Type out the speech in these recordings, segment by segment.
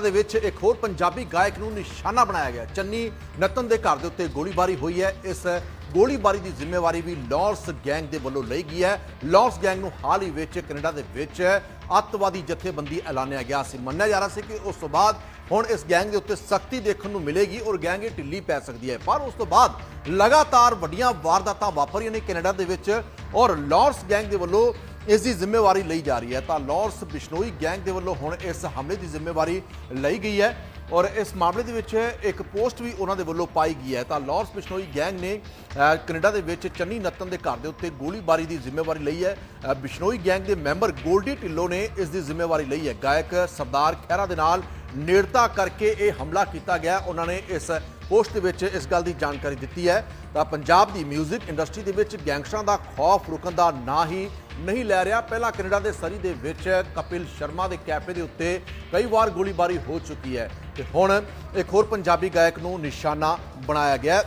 ਦੇ ਵਿੱਚ ਇੱਕ ਹੋਰ ਪੰਜਾਬੀ ਗਾਇਕ ਨੂੰ ਨਿਸ਼ਾਨਾ ਬਣਾਇਆ ਗਿਆ। ਚੰਨੀ ਨਤਨ ਦੇ ਘਰ ਦੇ ਉੱਤੇ ਗੋਲੀਬਾਰੀ ਹੋਈ ਹੈ। ਇਸ ਗੋਲੀਬਾਰੀ ਦੀ ਜ਼ਿੰਮੇਵਾਰੀ ਵੀ ਲਾਰਸ ਗੈਂਗ ਦੇ ਵੱਲੋਂ ਲਈ ਗਈ ਹੈ। ਲਾਰਸ ਗੈਂਗ ਨੂੰ ਹਾਲ ਹੀ ਵਿੱਚ ਕੈਨੇਡਾ ਦੇ ਵਿੱਚ ਅੱਤਵਾਦੀ ਜਥੇਬੰਦੀ ਐਲਾਨਿਆ ਗਿਆ ਸੀ। ਮੰਨਿਆ ਜਾ ਰਿਹਾ ਸੀ ਕਿ ਉਸ ਤੋਂ ਬਾਅਦ ਹੁਣ ਇਸ ਗੈਂਗ ਦੇ ਉੱਤੇ ਸਖਤੀ ਦੇਖਣ ਨੂੰ ਮਿਲੇਗੀ ਔਰ ਗੈਂਗ ਇਹ ਢਿੱਲੀ ਪੈ ਸਕਦੀ ਹੈ। ਪਰ ਉਸ ਤੋਂ ਬਾਅਦ ਲਗਾਤਾਰ ਵੱਡੀਆਂ ਵਾਰਦਾਤਾਂ ਵਾਪਰੀਆਂ ਨੇ ਕੈਨੇਡਾ ਦੇ ਵਿੱਚ ਔਰ ਲਾਰਸ ਗੈਂਗ ਦੇ ਵੱਲੋਂ ਇਸ ਦੀ ਜ਼ਿੰਮੇਵਾਰੀ ਲਈ ਜਾ ਰਹੀ ਹੈ। ਤਾਂ ਲਾਰਸ ਬਿਸ਼ਨੋਈ ਗੈਂਗ ਦੇ ਵੱਲੋਂ ਹੁਣ ਇਸ ਹਮਲੇ ਦੀ ਜ਼ਿੰਮੇਵਾਰੀ ਲਈ ਗਈ ਹੈ ਔਰ ਇਸ ਮਾਮਲੇ ਦੇ ਵਿੱਚ ਇੱਕ ਪੋਸਟ ਵੀ ਉਹਨਾਂ ਦੇ ਵੱਲੋਂ ਪਾਈ ਗਈ ਹੈ। ਤਾਂ ਲਾਰਸ ਬਿਸ਼ਨੋਈ ਗੈਂਗ ਨੇ ਅਹ, ਕੈਨੇਡਾ ਦੇ ਵਿੱਚ ਚੰਨੀ ਨੱਤਨ ਦੇ ਘਰ ਦੇ ਉੱਤੇ ਗੋਲੀਬਾਰੀ ਦੀ ਜ਼ਿੰਮੇਵਾਰੀ ਲਈ ਹੈ। ਬਿਸ਼ਨੋਈ ਗੈਂਗ ਦੇ ਮੈਂਬਰ ਗੋਲਡੀ ਢਿੱਲੋਂ ਨੇ ਇਸ ਦੀ ਜ਼ਿੰਮੇਵਾਰੀ ਲਈ ਹੈ। ਗਾਇਕ ਸਰਦਾਰ ਖਹਿਰਾ ਦੇ ਨਾਲ ਨੇੜਤਾ ਕਰਕੇ ਇਹ ਹਮਲਾ ਕੀਤਾ ਗਿਆ। ਉਹਨਾਂ ਨੇ ਇਸ ਪੋਸਟ ਦੇ ਵਿੱਚ ਇਸ ਗੱਲ ਦੀ ਜਾਣਕਾਰੀ ਦਿੱਤੀ ਹੈ। ਤਾਂ ਪੰਜਾਬ ਦੀ 뮤직 ਇੰਡਸਟਰੀ ਦੇ ਵਿੱਚ ਗੈਂਗਸਟਰਾਂ ਦਾ ਖੌਫ ਰੁਕਣ ਦਾ ਨਾਂ ਹੀ ਨਹੀਂ ਲੈ ਰਿਹਾ। ਪਹਿਲਾਂ ਕੈਨੇਡਾ ਦੇ ਸਰੀ ਦੇ ਵਿੱਚ ਕਪਿਲ ਸ਼ਰਮਾ ਦੇ ਕੈਫੇ ਦੇ ਉੱਤੇ ਕਈ ਵਾਰ ਗੋਲੀਬਾਰੀ ਹੋ ਚੁੱਕੀ ਹੈ ਤੇ ਹੁਣ ਇੱਕ ਹੋਰ ਪੰਜਾਬੀ ਗਾਇਕ ਨੂੰ ਨਿਸ਼ਾਨਾ ਬਣਾਇਆ ਗਿਆ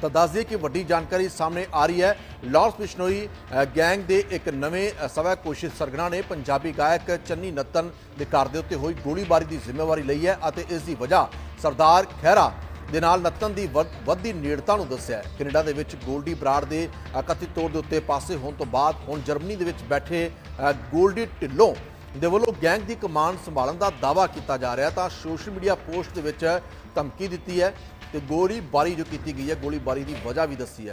ਤਾਂ ਦੱਸ ਦਈਏ ਕਿ ਵੱਡੀ ਜਾਣਕਾਰੀ ਸਾਹਮਣੇ ਆ ਰਹੀ ਹੈ। ਲਾਰਸ ਬਿਸ਼ਨੋਈ ਗੈਂਗ ਦੇ ਇੱਕ ਨਵੇਂ ਸਵੈ ਕੋਸ਼ਿਸ਼ ਸਰਗਣਾ ਨੇ ਪੰਜਾਬੀ ਗਾਇਕ ਚੰਨੀ ਨੱਤਨ ਦੇ ਘਰ ਦੇ ਉੱਤੇ ਹੋਈ ਗੋਲੀਬਾਰੀ ਦੀ ਜ਼ਿੰਮੇਵਾਰੀ ਲਈ ਹੈ ਅਤੇ ਇਸ ਦੀ ਵਜ੍ਹਾ ਸਰਦਾਰ ਖਹਿਰਾ ਦੇ ਨਾਲ ਨੱਤਨ ਦੀ ਵੱਧ- ਵੱਧਦੀ ਨੇੜਤਾ ਨੂੰ ਦੱਸਿਆ ਕੈਨੇਡਾ ਦੇ ਵਿੱਚ ਗੋਲਡੀ ਬਰਾੜ ਦੇ ਕਥਿਤ ਤੌਰ ਦੇ ਉੱਤੇ ਪਾਸੇ ਹੋਣ ਤੋਂ ਬਾਅਦ ਹੁਣ ਜਰਮਨੀ ਦੇ ਵਿੱਚ ਬੈਠੇ ਅ, ਗੋਲਡੀ ਢਿੱਲੋਂ ਦੇ ਵੱਲੋਂ ਗੈਂਗ ਦੀ ਕਮਾਂਡ ਸੰਭਾਲਣ ਦਾ ਦਾਅਵਾ ਕੀਤਾ ਜਾ ਰਿਹਾ ਤਾਂ ਸੋਸ਼ਲ ਮੀਡੀਆ ਪੋਸਟ ਦੇ ਵਿੱਚ ਧਮਕੀ ਦਿੱਤੀ ਹੈ ਤੇ ਗੋਲੀਬਾਰੀ ਜੋ ਕੀਤੀ ਗਈ ਹੈ ਗੋਲੀਬਾਰੀ ਦੀ ਵਜ੍ਹਾ ਵੀ ਦੱਸੀ ਹੈ।